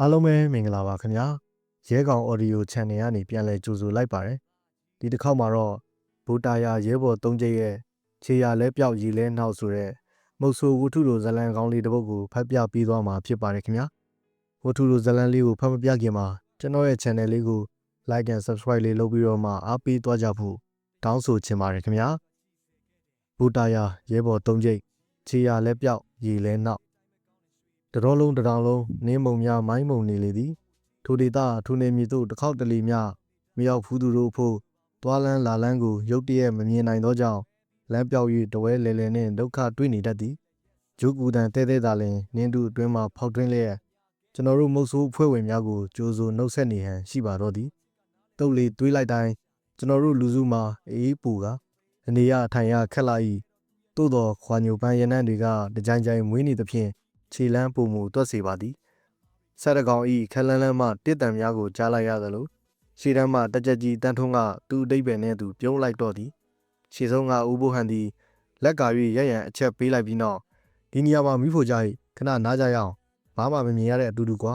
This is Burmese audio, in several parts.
အားလုံးပဲမင်္ဂလာပါခင်ဗျာရဲကောင် audio channel ကနေပြန်လည်ကြိုဆိုလိုက်ပါတယ်ဒီတစ်ခေါက်မှာတော့ဘူတာယာရဲဘော်၃ကျိတ်ရဲ့ခြေရလဲပြောက်ရည်လဲနှောက်ဆိုတဲ့မုတ်ဆိုဝတ္ထုလိုဇလံကောင်းလေးတစ်ပုဒ်ကိုဖတ်ပြပေးသွားမှာဖြစ်ပါတယ်ခင်ဗျာဝတ္ထုလိုဇလံလေးကိုဖတ်မပြခင်မှာကျွန်တော်ရဲ့ channel လေးကို like and subscribe လေးလုပ်ပြီးတော့မှအားပေးသွားကြဖို့တောင်းဆိုချင်ပါတယ်ခင်ဗျာဘူတာယာရဲဘော်၃ကျိတ်ခြေရလဲပြောက်ရည်လဲနှောက် တတော်လုံးတတောင်လုံးနင်းမုံများမိုင်းမုံနေလေသည်ထိုဒေသထိုနေမြေသို့တစ်ခေါက်တလေများမရောက်ဖူးသူတို့ဖို့သွားလန်းလာလန်းကိုရုတ်တရက်မမြင်နိုင်သောကြောင့်လမ်းပြောက်၍တဝဲလဲလဲနှင့်ဒုက္ခတွေ့နေတတ်သည်ဂျုကူတန်တဲတဲသာလင်နင်းသူအတွင်းမှဖောက်ထွင်းလျက်ကျွန်တော်တို့မုတ်ဆိုးအဖွဲ့ဝင်များကိုကြိုးစိုးနှုတ်ဆက်နေဟန်ရှိပါတော့သည်တုတ်လေတွေးလိုက်တိုင်းကျွန်တော်တို့လူစုမှာအေးပူကအနေရထိုင်ရခက်လာ၏သို့တော်ခွာညိုပန်းရနံ့တွေကတကြိုင်ကြိုင်မွေးနေသဖြင့် ခြေလန်းပုံမူတွက်စေပါသည်ဆက်တကောင်ဤခက်လန်းလန်းမှတစ်တံများကိုကြားလိုက်ရသလိုရှေ့တန်းမှတကြက်ကြီးတန်းထုံးကသူ့အတိတ်ပဲနဲ့သူပြုံးလိုက်တော့သည်ရှေ့ဆုံးကဦးဘိုဟန်သည်လက်ကာ၍ရရန်အချက်ပေးလိုက်ပြီးနောက်ဒီနေရာမှာမိဖို့ကြ၏ခဏနားကြရအောင်ဘာမှမမြင်ရတဲ့အတူတူကွာ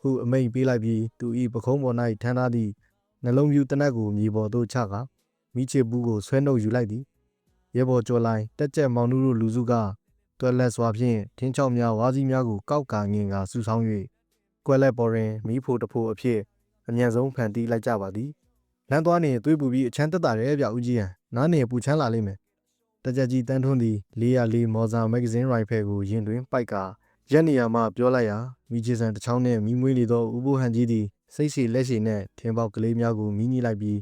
ဟုအမိန်ပေးလိုက်ပြီးသူဤပခုံးပေါ်၌ထမ်းထားသည့်နှလုံးပြူတနက်ကိုမြေပေါ်သို့ချကာမိချေပူးကိုဆွဲနှုတ်ယူလိုက်သည်ရဲဘော်ကျော်လိုက်တက်ကြက်မောင်နှူတို့လူစုက တွက်လက်စွာဖြင့်ထင်းချောက်များဝါးစည်းများကိုကောက်ကာငင်ကာဆူဆောင်း၍ကွက်လက်ပေါ်တွင်မီးဖိုတဖိုအဖြစ်အမြန်ဆုံးဖန်တီးလိုက်ကြပါသည်လမ်းသွားနေသွေးပူပြီးအချမ်းတက်တာရဲဗျဦးကြီးဟန်နားနေပူချမ်းလာလိမ့်မယ်တကြကြီးတန်းထွန်းသည်404မော်ဇာမဂ္ဂဇင်းရိုင်ဖယ်ကိုရင်တွင်ပိုက်ကာရက်နေရာမှပြောလိုက်ရာမိချေဆန်တစ်ချောင်းနှင့်မိမွေးနေသောဥပုဟန်ကြီးသည်စိတ်ရှိလက်ရှိနှင့်ထင်းပေါက်ကလေးများကိုမိညှိလိုက်ပြီး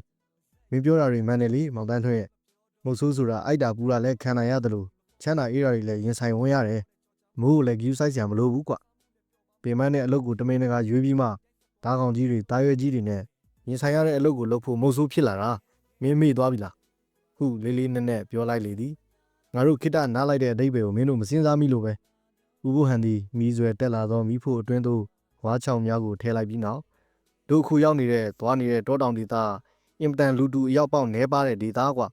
မင်းပြောတာတွေမှန်တယ်လေမောင်တန်းထွန်းရဲ့မုတ်ဆိုးဆိုတာအိုက်တာပူတာလည်းခံနိုင်ရသလို ချမ်းသာအေးရာတွေလည်းရင်ဆိုင်ဝင်ရတယ်မိုးကိုလည်းဂယူးဆိုင်စရာမလိုဘူးကွပင်မနဲ့အလုပ်ကိုတမင်တကာရွေးပြီးမှဓားကောင်ကြီးတွေတာရွယ်ကြီးတွေနဲ့ရင်ဆိုင်ရတဲ့အလုပ်ကိုလုပ်ဖို့မုတ်ဆိုးဖြစ်လာတာမင်းမေ့သွားပြီလားဟုလေးလေးနက်နက်ပြောလိုက်လေသည်ငါတို့ခိတ္တနားလိုက်တဲ့အတိတ်ပဲကိုမင်းတို့မစင်စားမိလို့ပဲဥပုဟန်သည်မိဆွဲတက်လာသောမိဖို့အတွင်းသို့ဝါးချောင်များကိုထဲလိုက်ပြီးနောက်တို့အခုရောက်နေတဲ့သွားနေတဲ့တောတောင်ဒေသအင်ပတန်လူတူအရောက်ပေါက်နဲပါတဲ့ဒေသကွာ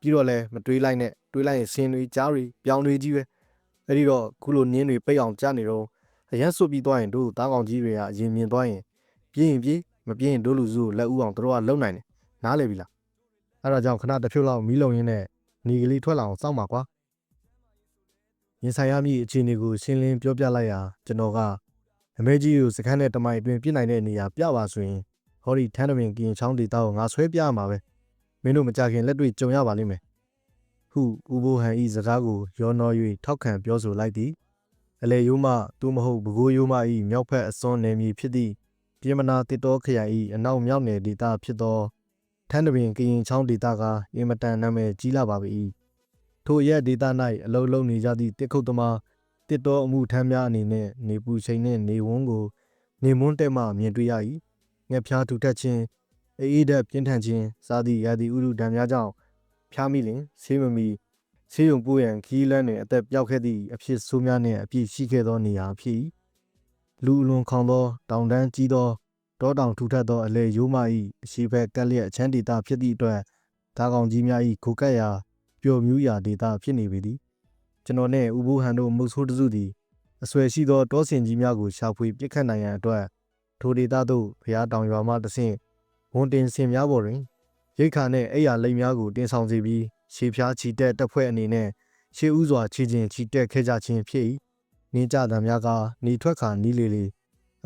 ပြီးတော့လဲမတွေးလိုက်နဲ့ တွေးလိုက်ရင်ဆင်းတွေကြားတွေပြောင်းတွေကြီးပဲအဲ့ဒီတော့ခုလိုနင်းတွေပိတ်အောင်ကြားနေတော့အရန်ဆွပြီးသွားရင်တို့သားကောင်ကြီးတွေကအရင်မြင်သွားရင်ပြေးရင်ပြေးမပြေးရင်တို့လူစုကိုလက်ဦးအောင်တို့ကလုံနိုင်တယ်နားလေပြီလားအဲ့ဒါကြောင့်ခဏတစ်ဖြုတ်လောက်မီးလုံရင်းနဲ့ညီကလေးထွက်လာအောင်စောင့်ပါကွာရင်ဆိုင်ရမည့်အခြေအနေကိုရှင်းလင်းပြောပြလိုက်ရာကျွန်တော်ကအမဲကြီးကိုစခန်းနဲ့တမိုင်အတွင်းပြစ်နိုင်တဲ့နေရာပြပါဆိုရင်ဟောဒီထန်းတပင်ကင်ချောင်းဒေတာကိုငါဆွဲပြရမှာပဲမင်းတို့မကြခင်လက်တွေ့ကြုံရပါလိမ့်မယ် ဟုဦးဘိုဟန်ဤစကားကိုရောနှော၍ထောက်ခံပြောဆိုလိုက်သည်အလေယိုးမှသူမဟုတ်ဘကိုးယိုးမဤမြောက်ဖက်အစွန်းနယ်မြေဖြစ်သည့်ပြည်မနာတစ်တော်ခရိုင်ဤအနောက်မြောက်နယ်ဒေသဖြစ်သောထန်းတပင်ကရင်ချောင်းဒေသကအင်မတန်နာမည်ကြီးလာပါပြီထိုရက်ဒေသ၌အလုံးလုံးနေကြသည့်တစ်ခုတ်သမားတစ်တော်အမှုထမ်းများအနေနဲ့နေပူချိန်နှင့်နေဝန်းကို နေမွန်းတက်မှမြင်တွေ့ရ၏ငှက်ဖျားထူထက်ခြင်းအေးဓာတ်ပြင်းထန်ခြင်းစသည့်ရာသီဥတုဒဏ်များကြောင့် ဖျားမိလင်ဆေးမမီဆေးရုံပို့ရန်ခီးလန်းတွင်အသက်ပျောက်ခဲ့သည့်အဖြစ်ဆိုးများနှင့်အပြည့်ရှိခဲ့သောနေရာဖြစ်၏လူအလွန်ခေါင်သောတောင်တန်းကြီးသောတောတောင်ထူထပ်သောအလေရိုးမ၏အရှိဘက်ကက်လျက်အချမ်းဒေတာဖြစ်သည့်အတွက်ဓာကောင်ကြီးများ၏ခိုကက်ရာပျော်မြူးရာဒေတာဖြစ်နေပေသည်ကျွန်တော်နှင့်ဦးဘိုးဟန်တို့မုတ်ဆိုးတစုသည်အဆွဲရှိသောတောဆင်ကြီးများကိုရှာဖွေပစ်ခတ်နိုင်ရန်အတွက်ထိုဒေတာသို့ဖျားတောင်ရွာမှတဆင့်ဝန်တင်ဆင်များပေါ်တွင် ရိတ်ခါနှင့်အိယာလိမ်များကိုတင်ဆောင်စီပြီးရှေးဖျားချီတက်တပ်ဖွဲ့အနေနဲ့ရှေးဥစွာချီခြင်းချီတက်ခဲ့ကြခြင်းဖြစ်၏နေကြတံများကနေထွက်ခါနီးလေလေ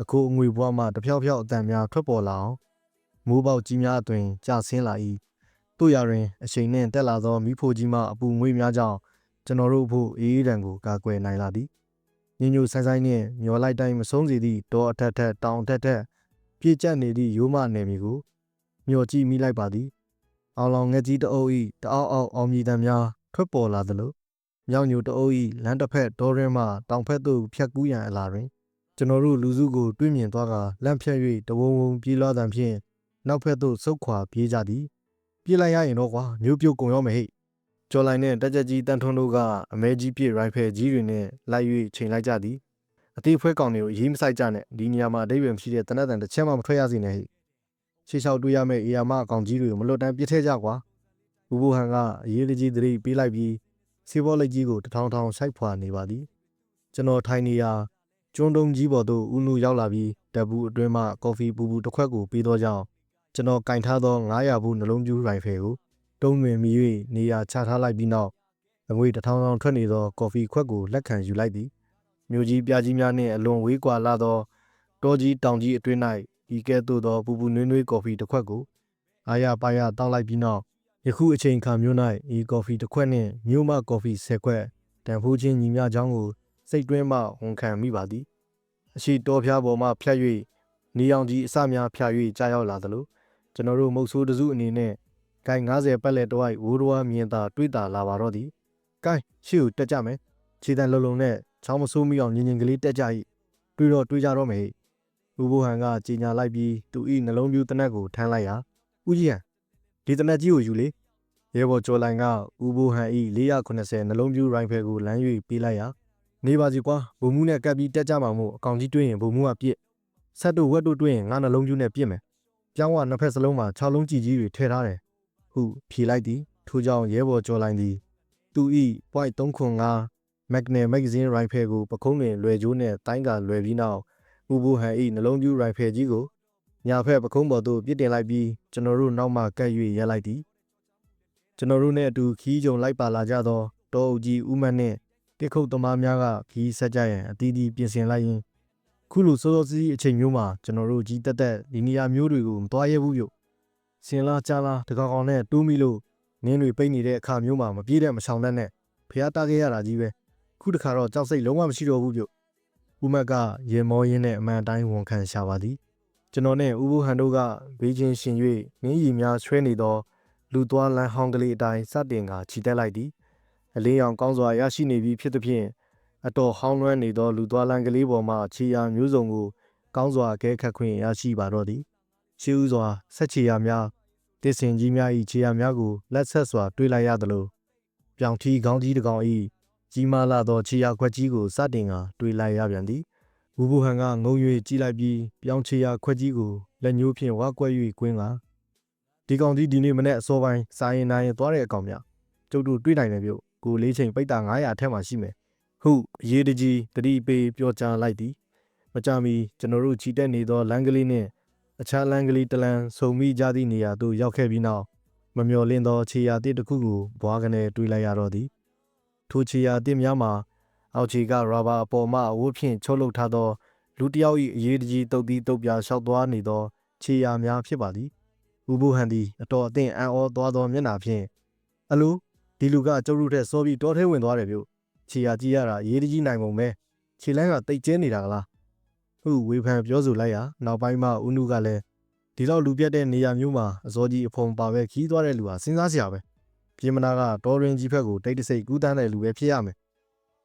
အခုအငွေဘွားမှတဖြောက်ဖြောက်အတန်များထွက်ပေါ်လာအောင်မိုးပေါက်ကြီးများအတွင်ကျဆင်းလာ၏တို့ရတွင်အချိန်နှင့်တက်လာသောမိဖို့ကြီးမှအပူငွေများကြောင့်ကျွန်တော်တို့ဖို့အေးအေးတံကိုကာကွယ်နိုင်လာသည်ညညူဆိုင်ဆိုင်နှင့်မျောလိုက်တိုင်းမဆုံးစီသည့်တောအထက်ထက်တောင်ထက်ထက်ပြည့်ကျက်နေသည့်ရိုးမနယ်မြေကိုမျောကြည့်မိလိုက်ပါသည် အောင်လောင်ငက်ကြီးတအုပ်ဤတအောက်အောက်အောင်မြည်တံများထွက်ပေါ်လာသလိုမြောက်ညိုတအုပ်ဤလမ်းတစ်ဖက်ဒေါ်ရင်မှတောင်ဖက်သို့ဖြတ်ကူးရန်အလာတွင်ကျွန်တော်တို့လူစုကိုတွေ့မြင်သွားကလန့်ဖြတ်၍တဝုံဝုံပြေးလွှားသံဖြင့်နောက်ဖက်သို့ဆုတ်ခွာပြေးကြသည်ပြေးလိုက်ရရင်တော့ကွာမျိုးပြုတ်ကုန်ရောမယ်ဟဲ့ကျော်လိုက်နဲ့တက်ကြကြီးတန်ထွန်းတို့ကအမဲကြီးပြစ်ရိုင်ဖယ်ကြီးတွေနဲ့လိုက်၍ချိန်လိုက်ကြသည်အသေးဖွဲကောင်တွေကိုရေးမဆိုင်ကြနဲ့ဒီနေရာမှာအတိတ်ပဲမရှိတဲ့တနတ်တန်တစ်ချက်မှမထွက်ရစေနဲ့ဟဲ့ ရှေ့လျှောက်တွေးရမယ့်အေယာမအကောင်ကြီးတွေကိုမလွတ်တမ်းပြစ်ထဲကြကွာဘူဘူဟန်ကအရေးတကြီးသတိပေးလိုက်ပြီးစေဘောလက်ကြီးကိုတထောင်ထောင်ဆိုင်ဖွာနေပါသည်ကျွန်တော်ထိုင်နေရာကျွန်းတုံးကြီးပေါ်သို့ဦးနုရောက်လာပြီးတပ်ဘူးအတွင်းမှကော်ဖီပူပူတစ်ခွက်ကိုပေးသောကြောင့်ကျွန်တော်ကင်ထားသော900ဘူးနှလုံးပြူရိုင်ဖယ်ကိုတုံးတွင်မြည်၍နေရာချထားလိုက်ပြီးနောက်အငွေတစ်ထောင်ထောင်ထွက်နေသောကော်ဖီခွက်ကိုလက်ခံယူလိုက်သည်မြို့ကြီးပြကြီးများနှင့်အလွန်ဝေးကွာလာသောတောကြီးတောင်ကြီးအတွင်း၌ ဤကဲ့သို့သောပူပူနွေးနွေးကော်ဖီတစ်ခွက်ကိုအာရပါရတောက်လိုက်ပြီးနောက်ယခုအချိန်အခါမျိုး၌ဤကော်ဖီတစ်ခွက်နှင့်မြို့မှကော်ဖီ10ခွက်တန်ဖိုးချင်းညီမျှကြောင်းကိုစိတ်တွင်းမှဝန်ခံမိပါသည်အရှိတော်ဖျားပေါ်မှဖြတ်၍နေအောင်ကြီးအစများဖြာ၍ကြာရောက်လာသလိုကျွန်တော်တို့မုတ်ဆိုးတစုအနေနဲ့ဂိုင်90ပတ်လက်တဝိုက်ဝိုးတော်မြင်သာတွေးတာလာပါတော့သည်ဂိုင်ရှေ့ကိုတက်ကြမယ်ခြေတံလုံးလုံးနဲ့ချောင်းမဆိုးမိအောင်ညင်ညင်ကလေးတက်ကြ၏တွေးတော့တွေးကြတော့မယ် ဦးဘိုဟန်ကကြီးညာလိုက်ပြီးသူဤနှလုံးပြူတနက်ကိုထမ်းလိုက်ရာဦးကြီးဟန်ဒီတနက်ကြီးကိုယူလေရဲဘော်ကျော်လိုင်ကဦးဘိုဟန်ဤ480နှလုံးပြူရိုင်ဖယ်ကိုလမ်း၍ပေးလိုက်ရာနေပါစီကွာဘုံမှုနဲ့ကပ်ပြီးတက်ကြမှာမို့အကောင်ကြီးတွေးရင်ဘုံမှုကပြစ်ဆက်တို့ဝက်တို့တွေးရင်ငါနှလုံးပြူနဲ့ပြစ်မယ်ပြောင်းကနှစ်ဖက်စလုံးမှာ6လုံးကြည်ကြီးတွေထည့်ထားတယ်ဟုဖြေလိုက်သည်ထို့ကြောင့်ရဲဘော်ကျော်လိုင်သည်သူဤ point 305 Magnum Magazine Rifle ကိုပခုံးတွင်လွယ်ကျိုးနှင့်တိုင်းကလွယ်ပြီးနောက် ဦးဘူဟန်ဤနှလုံးပြူ rifle ကြီးကိုညာဖက်ပခုံးပေါ်သို့ပြစ်တင်လိုက်ပြီးကျွန်တော်တို့နောက်မှကပ်၍ရက်လိုက်သည်ကျွန်တော်တို့နှင့်အတူခီးကြုံလိုက်ပါလာကြသောတောအုပ်ကြီးဦးမတ်နှင့်တစ်ခုတ်သမားများကခီးဆက်ကြရန်အသီးသီးပြင်ဆင်လိုက်ရင်းခုလိုစောစောစီးစီးအချိန်မျိုးမှာကျွန်တော်တို့ကြီးတက်တက်ဒီနေရာမျိုးတွေကိုမသွားရဘူးပြု့စင်လာကြားလာတကောင်ကောင်နဲ့တိုးမိလို့နင်းတွေပိတ်နေတဲ့အခါမျိုးမှာမပြေးတဲ့မဆောင်တဲ့နဲ့ဖះတားခဲ့ရတာကြီးပဲခုတခါတော့ကြောက်စိတ်လုံးဝမရှိတော့ဘူးပြု့ ဦးမတ်ကရေမောရင်းနဲ့အမှန်တိုင်းဝန်ခံရှာပါသည်ကျွန်တော်နဲ့ဦးဘိုဟန်တို့ကဘေးချင်းရှင်၍ငင်းရီများဆွဲနေသောလူသွားလမ်းဟောင်းကလေးအတိုင်းစတင်ကခြိတက်လိုက်သည်အလင်းရောင်ကောင်းစွာရရှိနေပြီဖြစ်သဖြင့်အတော်ဟောင်းလွှမ်းနေသောလူသွားလမ်းကလေးပေါ်မှခြေရာမျိုးစုံကိုကောင်းစွာအကဲခတ်ခွင့်ရရှိပါတော့သည်ရှေးဥစွာဆက်ချေရာများတစ်စင်ကြီးများ၏ခြေရာများကိုလက်ဆက်စွာတွေးလိုက်ရသလိုပြောင်ထီခေါင်းကြီးတစ်ကောင်၏ ကြီးမားလာသောခြေရာခွက်ကြီးကိုစတင်ကတွေးလိုက်ရပြန်သည်ဝူဘူဟန်ကငုံ၍ကြီးလိုက်ပြီးပြောင်ခြေရာခွက်ကြီးကိုလက်ညှိုးဖြင့်ဝါကွက်၍ကွင်းကဒီကောင်ကြီးဒီနေ့မနေ့အစောပိုင်းစာရင်နိုင်ရင်သွားတဲ့အကောင်များကျုပ်တို့တွေးနိုင်တယ်ပြုတ်ကိုလေးချိန်ပိတ်တာ900အထက်မှာရှိမယ်ဟုအရေးတကြီးတတိပေးပြောကြားလိုက်သည်မကြမီကျွန်တော်တို့ခြိတက်နေသောလမ်းကလေးနှင့်အခြားလမ်းကလေးတလန်ဆုံမိကြသည့်နေရာသို့ရောက်ခဲ့ပြီးနောက်မမျော်လင့်သောခြေရာတစ်တစ်ခုကိုဘွားကနေတွေးလိုက်ရတော့သည် ထိုခြေရာတစ်များမှာအောက်ခြေကရာဘာအပေါ်မှအဝတ်ဖြင့်ချုပ်လုပ်ထားသော လူတစ်ယောက်၏အရေးတကြီးတုပ်သီးတုပ်ပြာလျှောက်သွားနေသောခြေရာများဖြစ်ပါသည်ဦးဘိုဟန်သည်အတော်အသင့်အံ့ဩသွားသောမျက်နှာဖြင့်အလိုဒီလူကကျုပ်တို့ထက်စောပြီးတောထဲဝင်သွားတယ်ပြု့ခြေရာကြည့်ရတာရေးတကြီးနိုင်ပုံပဲခြေလန်းကတိတ်ကျဲနေတာကလားဟုဝေဖန်ပြောဆိုလိုက်ရာနောက်ပိုင်းမှာဦးနုကလည်းဒီလောက်လူပြတ်တဲ့နေရာမျိုးမှာအစောကြီးအဖုံပါပဲခီးသွားတဲ့လူဟာစဉ်းစားစရာပဲ ပြေမနာကတော်ရင်ကြီးဖက်ကိုတိတ်တဆိတ်ကူးတန်းတဲ့လူပဲဖြစ်ရမယ်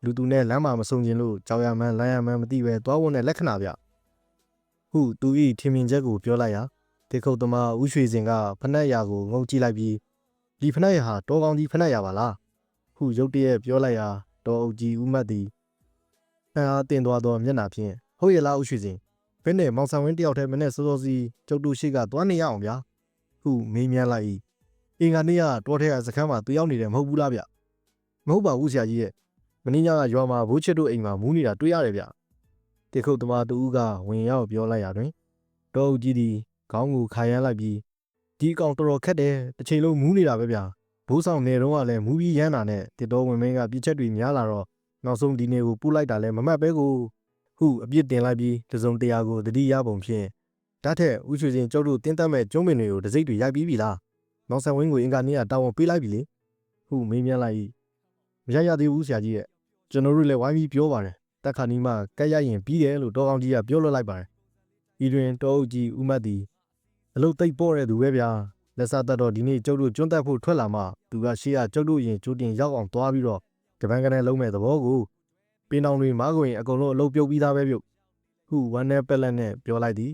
လူသူနဲ့လမ်းမှာမဆုံကျင်လို့ကြောင်ရမန်းလမ်းရမန်းမသိပဲသွားဝင်တဲ့လက္ခဏာဗျဟုသူဤထင်မြင်ချက်ကိုပြောလိုက်ရာတေခုတ်သမားဦးရွှေစင်ကဖနက်ရာကိုငုံကြည့်လိုက်ပြီးဒီဖနက်ရာဟာတောကောင်းကြီးဖနက်ရာပါလားဟုရုတ်တရက်ပြောလိုက်ရာတော်အုပ်ကြီးဦးမတ်သည်အံအားတင်သွားသောမျက်နှာဖြင့်ဟုတ်ရဲ့လားဦးရွှေစင်ဘယ်နဲ့မောင်ဆောင်ဝင်းတယောက်တည်းမနဲ့စောစောစီကျုပ်တို့ရှိကသွားနေရအောင်ဗျာဟုမေးမြန်းလိုက်၏ အင်္ဂါနေ့ကတောထဲကစခန်းမှာသူရောက်နေတယ်မဟုတ်ဘူးလားဗျမဟုတ်ပါဘူးဆရာကြီးရဲ့မင်းညကရွာမှာဘိုးချစ်တို့အိမ်မှာမူးနေတာတွေ့ရတယ်ဗျတေခုတ်သမားတူဦးကဝင်ရောက်ပြောလိုက်ရာတွင်တော်အုပ်ကြီးသည်ခေါင်းကိုခါရမ်းလိုက်ပြီးဒီအကောင်တော်တော်ခက်တယ်တစ်ချိန်လုံးမူးနေတာပဲဗျဘိုးဆောင်နေတော့ကလည်းမူးပြီးရမ်းတာနဲ့တစ်တော်ဝင်မင်းကပြစ်ချက်တွေများလာတော့နောက်ဆုံးဒီနေကိုပို့လိုက်တာလဲမမှတ်ပဲကိုဟုအပြစ်တင်လိုက်ပြီးတစုံတရာကိုတတိယပုံဖြင့်တတ်ထက်ဥရွှေစင်ကျုပ်တို့တင်းတက်မဲ့ကျုံးပင်တွေကိုတစိမ့်တွေရိုက်ပြီးပြီလား မောင်ဆန်ဝင်းကိုအင်္ဂါနေ့ကတာဝန်ပေးလိုက်ပြီလေဟုမေးမြန်းလိုက်၏မရရသေးဘူးဆရာကြီးရဲ့ကျွန်တော်တို့လည်းဝိုင်းပြီးပြောပါတယ်တက်ခါနီးမှကက်ရရင်ပြီးတယ်လို့တော်ကောင်းကြီးကပြောလွတ်လိုက်ပါတယ်ဤတွင်တောအုပ်ကြီးဦးမတ်သည်အလုတ်သိပ်ပေါ့တဲ့သူပဲဗျာလက်စားတက်တော့ဒီနေ့ကျုပ်တို့ကျွန်းတက်ဖို့ထွက်လာမှသူကရှေ့ကကျုပ်တို့ရင်ကျိုးတင်ရောက်အောင်သွားပြီးတော့ကပန်းကနေလုံးမဲ့သဘောကိုပင်တောင်တွေမားကိုရင်အကုန်လုံးအလုတ်ပြုတ်ပြီးသားပဲပြုတ်ဟုဝမ်းနဲ့ပက်လက်နဲ့ပြောလိုက်သည်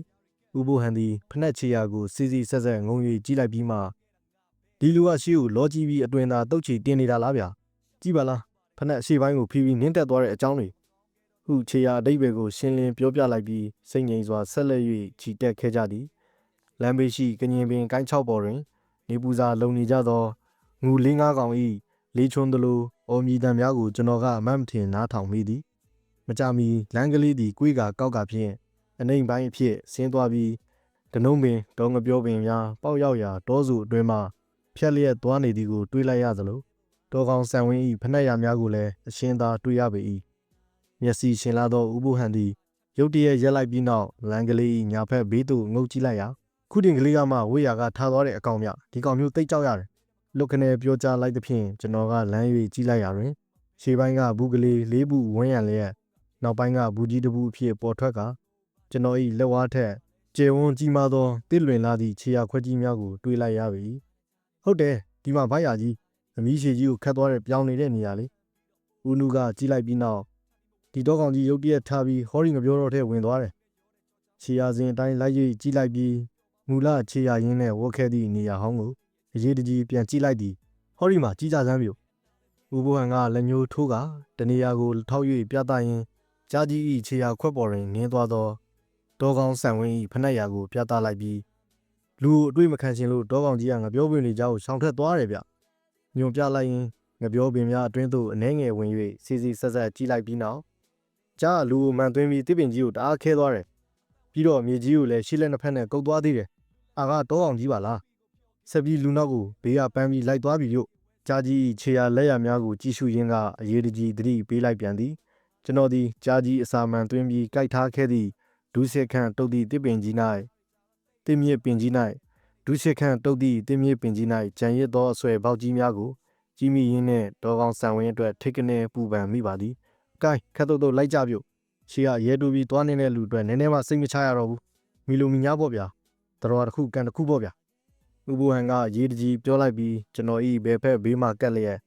ဥပုဟန်သည်ဖနှက်ချေရာကိုစီစီဆက်ဆက်ငုံ၍ကြီးလိုက်ပြီးမှ ဒီလူကရှေ့ကိုလောကြီးပြီးအတွင်သာတုတ်ချီတင်နေတာလားဗျာကြည့်ပါလားဖနှက်အရှိပိုင်းကိုဖီးပြီးနင်းတက်သွားတဲ့အကြောင်းတွေဟုခြေရာအတိတ်ဘယ်ကိုရှင်းလင်းပြောပြလိုက်ပြီးစိတ်ငြိမ်စွာဆက်လက်၍ခြိတက်ခဲ့ကြသည်လမ်းဘေးရှိကညင်ပင်ကိုင်းချောက်ပေါ်တွင် နေပူစာလုံနေကြသောငူလေးငါးကောင်၏လေးချွန်းသလိုအော်မြည်တံများကိုကျွန်တော်ကအမတ်မထင်နားထောင်မိသည်မကြမီလမ်းကလေးသည်ကွေးကကောက်ကဖြင့်အနှိမ်ပိုင်းအဖြစ်ဆင်းသွားပြီးဒနုံပင်ဒေါငပြောပင်များပေါက်ရောက်ရာတောစုအတွင်းမှ ဖြက်လျက်သွားနေသည်ကိုတွေးလိုက်ရသလိုတောကောင်ဆန်ဝင်း၏ဖက်နှက်ရများကိုလည်းအရှင်းသာတွေးရပေ၏မျက်စိရှင်လာသောဥပုဟန်သည်ရုတ်တရက်ရက်လိုက်ပြီးနောက်လမ်းကလေး၏ညာဖက်ဘေးသို့ငုတ်ကြည့်လိုက်ရာခုတင်ကလေးကမှဝေးရာကထားသွားတဲ့အကောင်မြဒီကောင်မျိုးတိတ်ကြောက်ရတယ်လွတ်ခနဲပြောကြားလိုက်သဖြင့်ကျွန်တော်ကလမ်း၍ကြည့်လိုက်ရာတွင်ရှေးပိုင်းကဘူးကလေးလေးဘူးဝန်းရံလျက်နောက်ပိုင်းကဘူးကြီးတစ်ဘူးအဖြစ်ပေါ်ထွက်ကကျွန်တော်၏လက်ဝါးထက်ကျေဝန်းကြီးမားသောတစ်လွင်လာသည့်ခြေရခွက်ကြီးများကိုတွေးလိုက်ရပြီ ဟုတ်တယ်ဒီမှာဗိုက်ရကြီးအမီးရှည်ကြီးကိုခတ်သွားတဲ့ပြောင်းနေတဲ့နေရာလေးဦးနုကကြီးလိုက်ပြီးနောက်ဒီတော့ကောင်ကြီးရုတ်တရက်ထားပြီးဟောရီငပြောတော့ထဲဝင်သွားတယ်ခြေရစဉ်အတိုင်းလိုက်၍ကြီးလိုက်ပြီးမူလခြေရရင်းနဲ့ဝတ်ခဲ့သည့်နေရာဟောင်းကိုအရေးတကြီးပြန်ကြည့်လိုက်သည်ဟောရီမှာကြီးကြစမ်းပြုဦးဘိုဟန်ကလက်ညှိုးထိုးကတနေရာကိုထောက်၍ပြသရင်းကြားကြီး၏ခြေရာခွက်ပေါ်တွင်နင်းသွားသောတောကောင်းဆန်ဝင်း၏ဖက်နှက်ရာကိုပြသလိုက်ပြီး လူကိုအတွေ့မခံချင်လို့တောကောင်ကြီးကငပြောပင်လေးကြောက်ရှောင်ထက်သွားတယ်ဗျညွန်ပြလိုက်ရင်ငပြောပင်များအတွင်းသို့အနှဲငယ်ဝင်၍စီစီဆက်ဆက်ကြည့်လိုက်ပြီးနောက်ကြားကလူကိုမှန်သွင်းပြီးတစ်ပင်ကြီးကိုတအားခဲသွားတယ်ပြီးတော့မြေကြီးကိုလည်းရှေ့လက်နှစ်ဖက်နဲ့ကုတ်သွားသေးတယ်အာကတောကောင်ကြီးပါလားဆက်ပြီးလူနောက်ကိုဘေးကပန်းပြီးလိုက်သွားပြီလို့ကြာကြီး၏ခြေရလက်ရများကိုကြည့်ရှုရင်းကအရေးတကြီးသတိပေးလိုက်ပြန်သည်ကျွန်တော်သည်ကြာကြီးအစာမှန်သွင်းပြီးကြိုက်ထားခဲ့သည့်ဒုစရခန့်တုတ်သည့်တစ်ပင်ကြီး၌ တစ်မြစ်ပင်ကြီး၌ဒုစရခန့်တုတ်သည့်တစ်မြစ်ပင်ကြီး၌ကြံရစ်သောအဆွဲပေါက်ကြီးများကိုကြီးမိရင်းနှင့်ဒေါ်ကောင်ဆန်ဝင်းအတွက်ထိတ်ကနေပူပန်မိပါသည်။ကဲခက်တုတ်တုတ်လိုက်ကြပြုတ်ရှေကရဲတူပြီးသွားနေတဲ့လူအတွက်နည်းနည်းမှစိတ်မချရတော့ဘူး။မီလိုမီညာပေါ့ဗျာ။တော်တစ်ခုကန်တစ်ခုပေါ့ဗျာ။ဥပူဟန်ကရေးတကြီးပြောလိုက်ပြီးကျွန်တော်ဤဘယ်ဖက်ဘေးမှကက်လျက်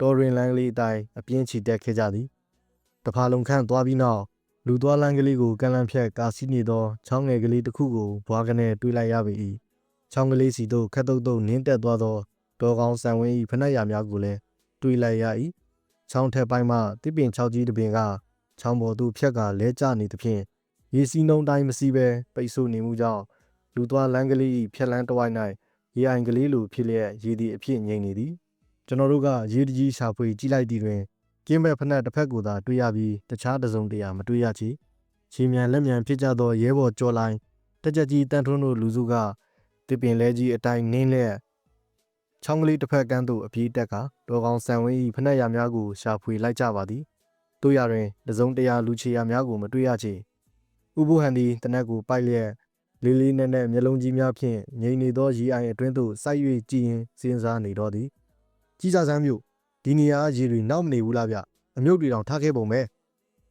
တော်ရင်လန်းကလေးအတိုင်းအပြင်းချီတက်ခဲ့ကြသည်။တဖာလုံးခန့်သွားပြီးနောက် လူသွားလန်းကလေးကိုကန်လန်းဖြတ်ကာစီနေသောချောင်းငယ်ကလေးတစ်ခုကိုဘွားကနေတွေးလိုက်ရပေ၏။ချောင်းကလေးစီတို့ခက်တုတ်တုတ်နင်းတက်သွားသောတော်ကောင်းဆန်ဝင်း၏ဖနှက်ရများကိုလည်းတွေးလိုက်ရ၏။ချောင်းထက်ပိုင်းမှတစ်ပင်ချောက်ကြီးတစ်ပင်ကချောင်းပေါ်သို့ဖြက်ကလဲကျနေသဖြင့်ရေစီးနှုံတိုင်းမစီးပဲပိတ်ဆို့နေမှုကြောင့်လူသွားလန်းကလေး၏ဖြက်လန်းတစ်ဝိုက်၌ရေအိုင်ကလေးလိုဖြစ်လျက်ရေသည်အဖြစ်ငြိမ်နေသည်ကျွန်တော်တို့ကရေတကြီးရှာဖွေကြည့်လိုက်သည်တွင် ကင်းမဲ့ဖက်နှက်တစ်ဖက်ကိုသာတွေ့ရပြီးတခြားတစ်စုံတရာမတွေ့ရချေချီမြန်လက်မြန်ဖြစ်ကြသောရဲဘော်ကြော်လိုင်းတက်ကြကြီးတန်ထွန်းတို့လူစုကတစ်ပင်လဲကြီးအတိုင်းနင်းလျက်ချောင်းကလေးတစ်ဖက်ကန်းသို့အပြေးတက်ကတော်ကောင်ဆန်ဝင်း၏ဖက်နှက်ရများကိုရှာဖွေလိုက်ကြပါသည်တို့ရတွင်တစုံတရာလူချေရများကိုမတွေ့ရချေဥပုဟန်သည်တနက်ကိုပိုက်လျက်လေးလေးနက်နက်မျက်လုံးကြီးများဖြင့်ငြိမ်နေသောရေအိုင်အတွင်းသို့စိုက်၍ကြည်ရင်စဉ်းစားနေတော့သည်ကြီးစားစမ်းမျိုး ဒီနေရာရေတွေနောက်မနေဘူးလားဗျအမြုပ်တွေတောင်ထားခဲ့ပုံပဲ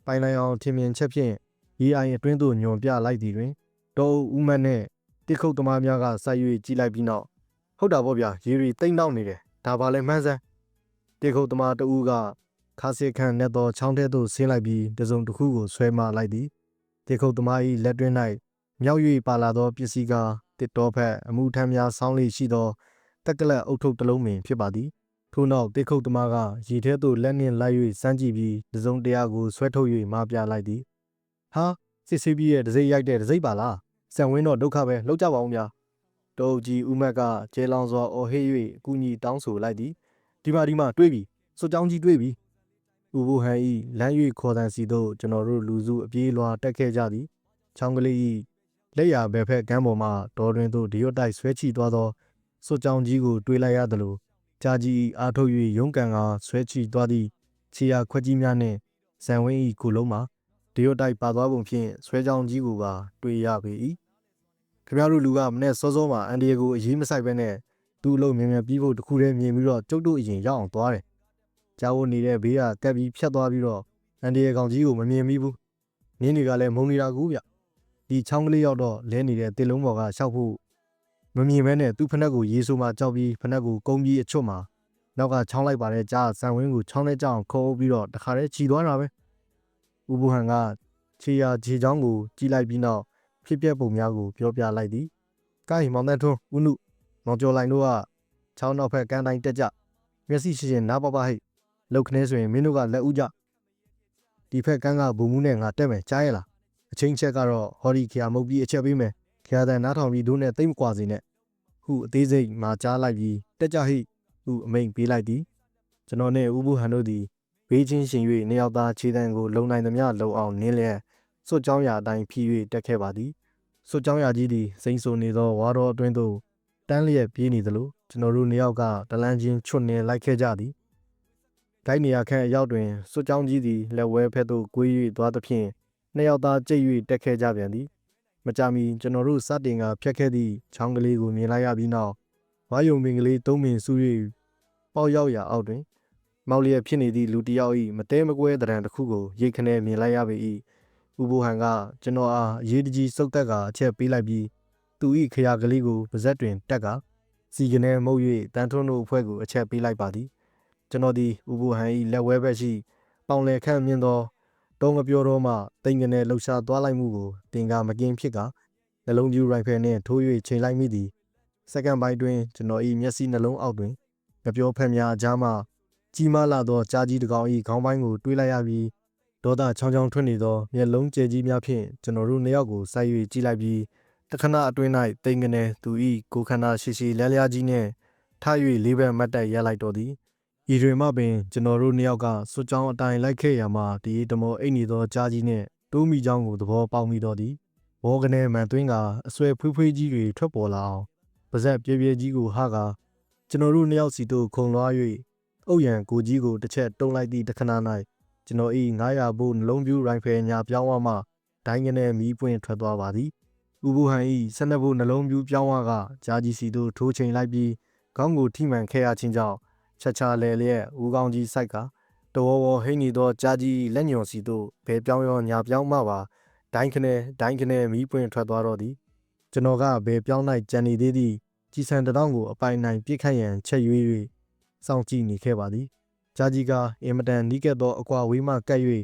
ပိုင်လိုက်အောင်ထင်မြင်ချက်ဖြင့်ရေအိုင်အတွင်းသို့ညွန်ပြလိုက်သည်တွင်တောဦးမတ်နှင့်တိခုတ်သမားများကစိုက်၍ကြည်လိုက်ပြီးနောက်ဟုတ်တာပေါ့ဗျရေတွေတိတ်နောက်နေတယ်ဒါပါလဲမှန်းစမ်းတိခုတ်သမားတဦးကခါစီခန့်နဲ့သောချောင်းထဲသို့ဆင်းလိုက်ပြီးတစုံတစ်ခုကိုဆွဲမလိုက်သည်တိခုတ်သမား၏လက်တွင်း၌မြောက်၍ပါလာသောပစ္စည်းကားတစ်တော်ဖက်အမှုထမ်းများဆောင်းလေးရှိသောတက်ကလက်အုပ်ထုပ်တစ်လုံးပင်ဖြစ်ပါသည် ထို့နောက်တိခုတ်သမားကရေထဲသို့လက်နှင့်လိုက်၍စမ်းကြည့်ပြီးတစုံတရာကိုဆွဲထုတ်၍မပြလိုက်သည်ဟာစစ်ဆေးပြီးရဲ့ဒစိမ့်ရိုက်တဲ့ဒစိမ့်ပါလားဆံဝင်းတော့ဒုက္ခပဲလောက်ကြပါအောင်များတုတ်ကြီးဦးမက်ကကျဲလောင်စွာအော်ဟစ်၍အကူကြီးတောင်းဆိုလိုက်သည်ဒီမှာဒီမှာတွေးပြီစွကြောင်းကြီးတွေးပြီဥပုဟန်ဤလမ်း၍ခေါ်တန်စီသို့ကျွန်တော်တို့လူစုအပြေးလွှာတက်ခဲ့ကြသည်ချောင်းကလေးဤလက်ရဘဲဖက်ကမ်းပေါ်မှဒေါ်တွင်သို့ဒီရွတ်တိုက်ဆွဲချီသွားသောစွကြောင်းကြီးကိုတွေးလိုက်ရသလို ကြာကြီးအားထုတ်၍ရုံးကန်ကဆွဲချီသွားသည့်ခြေရာခွက်ကြီးများနှင့်ဇံဝင်းဤကိုလုံးမှာဒီရွတ်တိုက်ပါသွားပုံဖြင့်ဆွဲကြောင်းကြီးကိုပါတွေ့ရပေ၏ခင်ဗျားတို့လူကမနေ့စောစောမှာအန်ဒီယေကိုအရေးမဆိုင်ပဲနဲ့သူ့အလုံးမြင်မြင်ပြီးဖို့တခုတည်းမြင်ပြီးတော့ကျုပ်တို့အရင်ရောက်အောင်သွားတယ်ကြားဝနေတဲ့ဘေးကကပ်ပြီးဖြတ်သွားပြီးတော့အန်ဒီယေကောင်ကြီးကိုမမြင်မိဘူးနင်းတွေကလည်းမုံနေတာကူဗျဒီချောင်းကလေးရောက်တော့လဲနေတဲ့တစ်လုံးပေါ်ကရှောက်ဖို့ မမြင်မဲနဲ့သူ့ဖနက်ကိုရေဆိုမှကြောက်ပြီးဖနက်ကိုကုန်းပြီးအချွတ်မှာနောက်ကချောင်းလိုက်ပါတဲ့ကြားဆန်ဝင်းကိုချောင်းနဲ့ကြောင်ခေါ်ပြီးတော့တခါတည်းခြီသွားတာပဲဥပူဟန်ကခြေရာခြေချောင်းကိုကြီးလိုက်ပြီးနောက်ဖြစ်ပျက်ပုံများကိုပြောပြလိုက်သည်ကိုင်းမောင်တန်းထွန်းဦးနုမောင်ကျော်လိုင်တို့ကချောင်းနောက်ဖက်ကန်းတိုင်းတက်ကြမျက်စိရှိရှင်နားပပဟိတ်လောက်ခနဲဆိုရင်မင်းတို့ကလက်ဦးကြဒီဖက်ကန်းကဘုံမှုနဲ့ငါတက်မယ်ကြားရလားအချင်းချက်ကတော့ဟော်ဒီခရာမုတ်ပြီးအချက်ပေးမယ်ခ ရာတန်နားထောင်ပြီးတို့နဲ့တိတ်မကွာစေနဲ့ဟုအသေးစိတ်မှာကြားလိုက်ပြီးတက်ကြဟိဟုအမိန်ပေးလိုက်သည်ကျွန်တော်နဲ့ဦးဘူးဟန်တို့သည်ဘဘေးချင်းရှင်၍နှစ်ယောက်သားခြေတံကိုလုံနိုင်သမျှလုံအောင်နင်းလျက်စွတ်ကြောင်းရာအတိုင်းဖြီး၍တက်ခဲ့ပါသည်စွတ်ကြောင်းရာကြီးသည်စိမ့်ဆူနေသောဝါတော်အတွင်းသို့တန်းလျက်ပြေးနေသလိုကျွန်တော်တို့နှစ်ယောက်ကတလန်းချင်းချွတ်နေလိုက်ခဲ့ကြသည်ဒိုက်နေရာခန့်အရောက်တွင်စွတ်ကြောင်းကြီးသည်လက်ဝဲဖက်သို့ကွေး၍သွားသဖြင့်နှစ်ယောက်သားကြိတ်၍တက်ခဲ့ကြပြန်သည် မကြမီကျွန်တော်တို့စတင်ကဖြတ်ခဲ့သည့်ချောင်းကလေးကိုမြင်လိုက်ရပြီးနောက်ဝါယုံပင်ကလေးသုံးပင်ဆူ၍ပေါက်ရောက်ရာအောက်တွင် မောက်လျက်ဖြစ်နေသည့်လူတစ်ယောက်၏မတဲမကွဲတရံတစ်ခုကိုရိတ်ခနဲမြင်လိုက်ရပေ၏ဥပိုဟန်ကကျွန်တော်အားအရေးတကြီးစုပ်တက်ကအချက်ပေးလိုက်ပြီးသူ၏ခရာကလေးကိုပါဇက်တွင်တက်ကစီကနေမုတ်၍တန်ထွန်းတို့အဖွဲ့ကိုအချက်ပေးလိုက်ပါသည်ကျွန်တော်သည်ဥပိုဟန်၏လက်ဝဲဘက်ရှိပေါင်လေခန့်မြင်သော တုံးကပြောတော်မှတိမ်ကနေလှုပ်ရှားသွားလိုက်မှုကိုတင်ကာမကင်းဖြစ်ကနှလုံးပြူရိုင်ဖယ်နှင့်ထိုး၍ချိန်လိုက်မိသည်စက္ကန့်ပိုင်းတွင်ကျွန်တော်၏မျက်စိနှလုံးအောက်တွင်ငပြောဖက်များအကြားမှကြီးမားလာသောကြားကြီးတစ်ကောင်၏ခေါင်းပိုင်းကိုတွေးလိုက်ရပြီးဒေါသချောင်းချောင်းထွက်နေသောမျက်လုံးကျဲကြီးများဖြင့်ကျွန်တော်တို့နှစ်ယောက်ကိုစိုက်၍ကြည့်လိုက်ပြီးတခဏအတွင်း၌တိမ်ကနေသူ၏ကိုယ်ခန္ဓာရှိရှိလဲလျားကြီးနှင့်ထ၍လေးဘက်မတ်တက်ရက်လိုက်တော်သည် ဤတွင်မှပင်ကျွန်တော်တို့နှစ်ယောက်ကစွတ်ကြောင်းအတိုင်းလိုက်ခဲ့ရမှဒီတမောအိတ်နေသောကြားကြီးနှင့်တိုးမိကြောင်းကိုသဘောပေါက်မိတော်သည်ဘောကနေမှန်သွင်းကအဆွဲဖွေးဖွေးကြီးတွေထွက်ပေါ်လာအောင်ပါဇက်ပြေးပြေးကြီးကိုဟာကကျွန်တော်တို့နှစ်ယောက်စီတို့ခုံလွှား၍အုတ်ရန်ကိုကြီးကိုတစ်ချက်တုံးလိုက်သည့်တခဏ၌ကျွန်တော်၏900ဘို့နှလုံးပြူရိုင်ဖယ်ညာပြောင်းဝမှဒိုင်းကနေမီးပွင့်ထွက်သွားပါသည်ဥပူဟန်၏12ဘို့နှလုံးပြူပြောင်းဝကဂျာကြီးစီတို့ထိုးချိန်လိုက်ပြီးခေါင်းကိုထိမှန်ခဲ့ရခြင်းကြောင့် ချက်ချလဲလျက်ဦးကောင်းကြီးစိုက်ကတဝဝဟိနေသောဂျာကြီးလက်ညွန်စီတို့ဘဲပြောင်းရောညာပြောင်းမှပါဒိုင်းခနဲဒိုင်းခနဲမီးပွင့်ထွက်သွားတော့သည်ကျွန်တော်ကဘဲပြောင်းလိုက်ကြံနေသေးသည့်ကြီးစံတတောင်းကိုအပိုင်နိုင်ပြစ်ခတ်ရန်ချက်ရွေး၍စောင့်ကြည့်နေခဲ့ပါသည်ဂျာကြီးကအင်မတန်နီးကပ်သောအကွာဝေးမှကပ်၍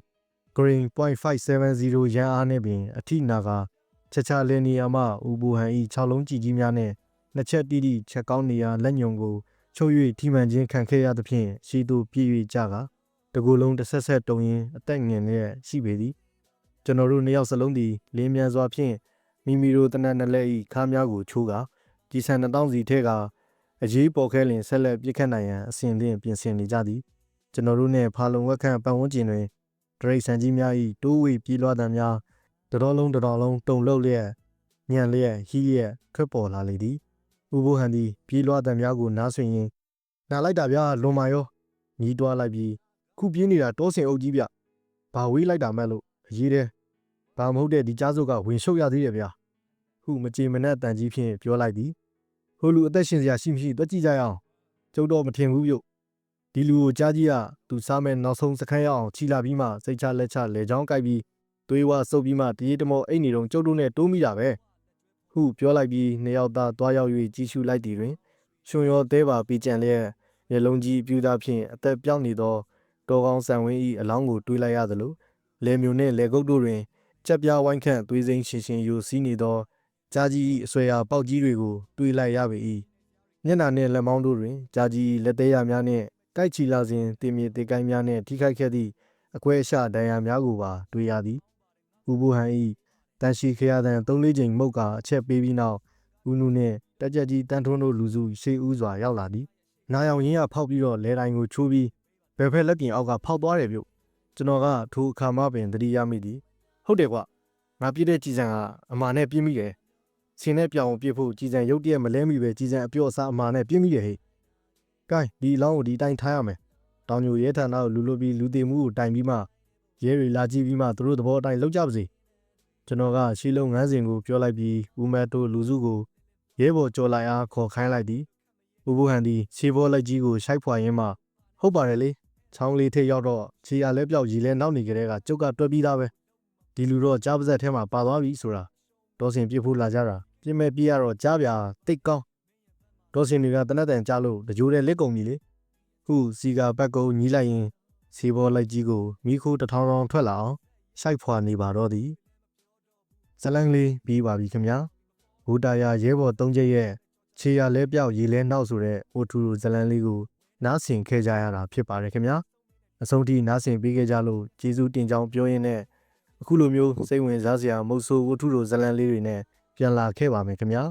green .570 ရန်အားနှင့်ပင်အထိနာကချက်ချလင်းနေရမှဥပူဟန်ဤ6လုံးကြည်ကြီးများနှင့်နှစ်ချက်တိတိချက်ကောင်းနေရာလက်ညုံကို ချုပ်၍ထိမှန်ခြင်းခံခဲ့ရသဖြင့်ရှီသူပြည့်၍ကြကတကူလုံးတစ်ဆက်ဆက်တုံရင်အသက်ငင်လျက်ရှိပေသည်ကျွန်တော်တို့နှစ်ယောက်စလုံးသည်လင်းမြန်စွာဖြင့်မိမိတို့တနက်နလက်ဤခါးများကိုချိုးကာဒီဆန်တစ်တောင်းစီထဲကအရေးပေါ်ခဲလင်ဆက်လက်ပြစ်ခတ်နိုင်ရန်အစဉ်သင့်ပြင်ဆင်နေကြသည်ကျွန်တော်တို့နှင့်ဖာလုံဝက်ခန့်ပတ်ဝန်းကျင်တွင်ဒရိတ်ဆန်ကြီးများ၏တိုးဝေပြေးလွှားသံများတတော်လုံးတတော်လုံးတုံလှုပ်လျက်ညံလျက်ဟီးလျက်ထွက်ပေါ်လာလေသည် ဥဘိုးဟန်သည်ပြေးလွှားသံများကိုနားဆွင့်ရင်းနားလိုက်တာဗျာလွန်မာရောမြည်တွားလိုက်ပြီးခုပြေးနေတာတောစင်အုပ်ကြီးဗျဘာဝေးလိုက်တာမဲ့လို့အရေးတဲ့ဘာမဟုတ်တဲ့ဒီကြားစုပ်ကဝင်ရှုပ်ရသေးတယ်ဗျာဟုမကြေမနက်တန်ကြီးဖြင့်ပြောလိုက်သည်ဟိုလူအသက်ရှင်စရာရှိမရှိတွက်ကြည့်ကြရအောင်ကျုပ်တော့မထင်ဘူးပြုတ်ဒီလူကိုကြားကြီးကသူစားမဲ့နောက်ဆုံးစခန်းရအောင်ခြိလာပြီးမှစိတ်ချလက်ချလေချောင်းကိုက်ပြီးသွေးဝဆုပ်ပြီးမှတရေတမောအိတ်နေတော့ကျုပ်တို့နဲ့တိုးမိတာပဲ ဟုပြောလိုက်ပြီးနှစ်ယောက်သားတွားရောက်၍ကြီးရှုလိုက်သည်တွင်ရှင်ရောသေးပါပြီးကြံလျက်မျက်လုံးကြီးပြူသားဖြင့်အသက်ပြောင်းနေသောတော်ကောင်းဆန်ဝင်း၏အလောင်းကိုတွေးလိုက်ရသလိုလေမျိုးနှင့်လေကုတ်တို့တွင်ကြက်ပြားဝိုင်းခန့်သွေးစိမ်းရှင်ရှင်ယူစီးနေသောကြားကြီး၏အဆွဲအားပေါက်ကြီးတွေကိုတွေးလိုက်ရပေ၏မျက်နှာနှင့်လက်မောင်းတို့တွင်ကြားကြီးလက်သေးရများနှင့်တိုက်ချီလာစဉ်တင်မြေတေကိုင်းများနှင့်ထိခိုက်ခဲ့သည့်အကွဲအရှဒဏ်ရာများကိုပါတွေ့ရသည်။ဦးဘူဟန်၏ တန်ရှိခရသံ၃၄ချိန်မှုတ်ကာအချက်ပေးပြီးနောက်ဦးနုနှင့်တက်ကြက်ကြီးတန်ထွန်းတို့လူစုရှေးဦးစွာရောက်လာသည်။နာယောင်ရင်းရဖောက်ပြီးတော့လဲတိုင်းကိုချိုးပြီးဘယ်ဖက်လက်ပြင်အောက်ကဖောက်သွားတယ်ပြုတ်။ကျွန်တော်ကထိုအခါမှပင်သတိရမိသည်။ဟုတ်တယ်ကွ။ငါပြည့်တဲ့ကြည်စံကအမာနဲ့ပြင်းမိတယ်။ဆင်းနဲ့ပြောင်ပြစ်ဖို့ကြည်စံရုတ်တရက်မလဲမိပဲကြည်စံအပြော့အစားအမာနဲ့ပြင်းမိတယ်ဟဲ့။ကဲဒီအလောင်းကိုဒီတိုင်းထားရမယ်။တောင်ညိုရဲဌာနကိုလူလို့ပြီးလူသေးမှုကိုတိုင်ပြီးမှရဲတွေလာကြည့်ပြီးမှသူတို့သဘောအတိုင်းလောက်ကြပါစေ။ ကျွန်တော်ကရှီလုံးငန်းစဉ်ကိုပြောလိုက်ပြီးဦးမဲတိုးလူစုကိုရဲဘော်ကြော်လိုက်အားခေါ်ခိုင်းလိုက်သည်။ဦးဘိုးဟန်သည်ခြေဘောလက်ကြီးကိုရှိုက်ဖွာရင်းမှဟုတ်ပါတယ်လေ။ချောင်းလေးထိပ်ရောက်တော့ခြေရလဲပြောက်ရီလဲနောက်နေကြတဲ့ကကျုပ်ကတွက်ပြီးသားပဲ။ဒီလူတော့ကြားပါဇက်ထဲမှာပါသွားပြီဆိုတာဒေါ်စင်ပြစ်ဖို့လာကြတာပြစ်မဲ့ပြရတော့ကြားပြတိတ်ကောင်းဒေါ်စင်တွေကတနက်တန်ကြားလို့တကြိုးတဲ့လက်ကုန်ပြီလေဟုစီကာဘက်ကုန်းညီးလိုက်ရင်စီဘောလိုက်ကြီးကိုမိခိုးတထောင်ထောင်ထွက်လာအောင်ရှိုက်ဖွာနေပါတော့သည် ဇလန်လေးပြီးပါပြီခင်ဗျာဘူတာယာရဲဘော်သုံးချက်ရဲ့ခြေရလဲပြောက်ရေလဲနောက်ဆိုတဲ့အိုထူဇလန်လေးကိုနားဆင်ခဲ့ကြရတာဖြစ်ပါတယ်ခင်ဗျာအဆုံးထိနားဆင်ပေးခဲ့ကြလို့ကျေးဇူးတင်ကြောင်းပြောရင်းနဲ့အခုလိုမျိုးစိတ်ဝင်စားစရာမုတ်ဆိုးဝတ္ထုတို့ဇလန်လေးတွေနဲ့ပြန်လာခဲ့ပါမယ်ခင်ဗျာ